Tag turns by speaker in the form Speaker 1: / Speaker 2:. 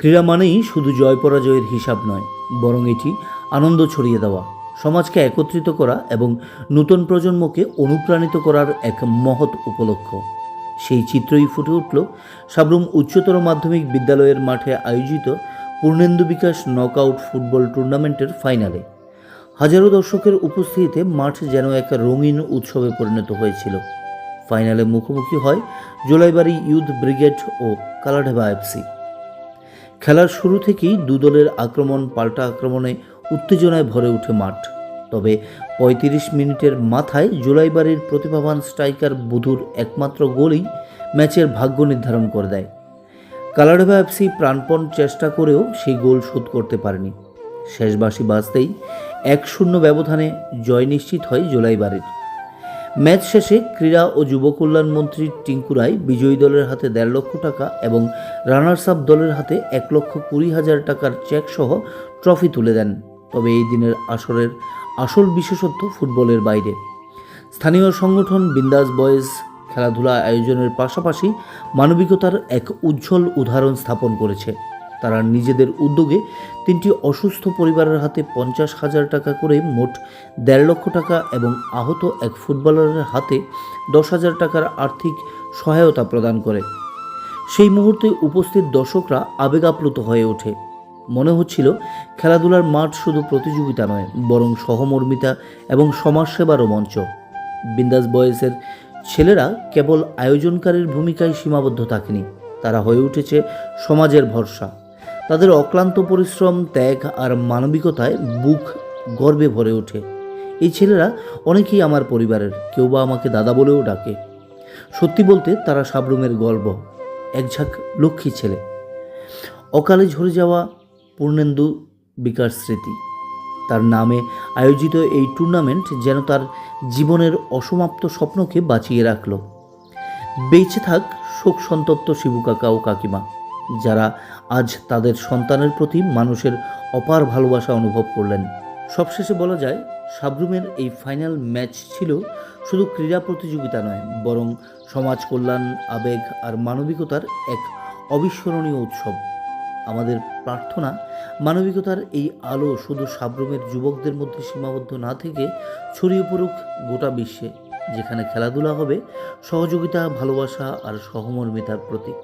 Speaker 1: ক্রীড়া মানেই শুধু জয় পরাজয়ের হিসাব নয়, বরং এটি আনন্দ ছড়িয়ে দেওয়া, সমাজকে একত্রিত করা এবং নতুন প্রজন্মকে অনুপ্রাণিত করার এক মহৎ উপলক্ষ। সেই চিত্রই ফুটে উঠল সাবরুম উচ্চতর মাধ্যমিক বিদ্যালয়ের মাঠে আয়োজিত পূর্ণেন্দু বিকাশ নকআউট ফুটবল টুর্নামেন্টের ফাইনালে। হাজারো দর্শকের উপস্থিতিতে মাঠ যেন এক রঙিন উৎসবে পরিণত হয়েছিল। ফাইনালে মুখোমুখি হয় জোলাইবাড়ি ইউথ ব্রিগেড ও কালাঢাবা এফসি। খেলার শুরু থেকেই দু দলের আক্রমণ, পাল্টা আক্রমণে উত্তেজনায় ভরে ওঠে মাঠ। তবে পঁয়ত্রিশ মিনিটের মাথায় জুলাইবাড়ির প্রতিভাবান স্ট্রাইকার বুধুর একমাত্র গোলই ম্যাচের ভাগ্য নির্ধারণ করে দেয়। কালাডাবা এফসি প্রাণপণ চেষ্টা করেও সেই গোল শোধ করতে পারেনি। শেষ বাঁশি বাজতেই এক শূন্য ব্যবধানে জয় নিশ্চিত হয় জুলাইবাড়ির ম্যাচ শেষে ক্রীড়া ও যুব কল্যাণ মন্ত্রী টিঙ্কু রায় বিজয়ী দলের হাতে দেড় লক্ষ টাকা এবং রানার্স আপ দলের হাতে এক লক্ষ কুড়ি হাজার টাকার চেক সহ ট্রফি তুলে দেন। তবে এই দিনের আসরের আসল বিশেষত্ব ফুটবলের বাইরে। স্থানীয় সংগঠন বিন্দাস বয়েজ খেলাধুলা আয়োজনের পাশাপাশি মানবিকতার এক উজ্জ্বল উদাহরণ স্থাপন করেছে। তারা নিজেদের উদ্যোগে তিনটি অসুস্থ পরিবারের হাতে পঞ্চাশ হাজার টাকা করে মোট দেড় লক্ষ টাকা এবং আহত এক ফুটবলারের হাতে দশ হাজার টাকার আর্থিক সহায়তা প্রদান করে। সেই মুহূর্তে উপস্থিত দর্শকরা আবেগাপ্লুত হয়ে ওঠে। মনে হচ্ছিল খেলাধুলার মাঠ শুধু প্রতিযোগিতা নয়, বরং সহমর্মিতা এবং সমাজসেবারও মঞ্চ। বিন্দাস বয়েসের ছেলেরা কেবল আয়োজনকারীর ভূমিকায় সীমাবদ্ধ থাকেনি, তারা হয়ে উঠেছে সমাজের ভরসা। তাদের অক্লান্ত পরিশ্রম, ত্যাগ আর মানবিকতায় বুক গর্বে ভরে ওঠে। এই ছেলেরা অনেকেই আমার পরিবারের, কেউ বা আমাকে দাদা বলেও ডাকে। সত্যি বলতে তারা সাবরুমের গল্প একঝাঁক লক্ষ্মী ছেলে। অকালে ঝরে যাওয়া পূর্ণেন্দু বিকাশ স্মৃতি। তার নামে আয়োজিত এই টুর্নামেন্ট যেন তার জীবনের অসমাপ্ত স্বপ্নকে বাঁচিয়ে রাখল। বেঁচে থাক শোক সন্তপ্ত শিবু কাকা ও কাকিমা। যারা আজ তাদের সন্তানের প্রতি মানুষের অপার ভালোবাসা অনুভব করলেন। সবশেষে বলা যায়, সাবরুমের এই ফাইনাল ম্যাচ ছিল শুধু ক্রীড়া প্রতিযোগিতা নয়, বরং সমাজ কল্যাণ, আবেগ আর মানবিকতার এক অবিস্মরণীয় উৎসব। আমাদের প্রার্থনা, মানবিকতার এই আলো শুধু সাবরুমের যুবকদের মধ্যে সীমাবদ্ধ না থেকে ছড়িয়ে পড়ুক গোটা বিশ্বে, যেখানে খেলাধুলা হবে সহযোগিতা, ভালোবাসা আর সহমর্মিতার প্রতীক।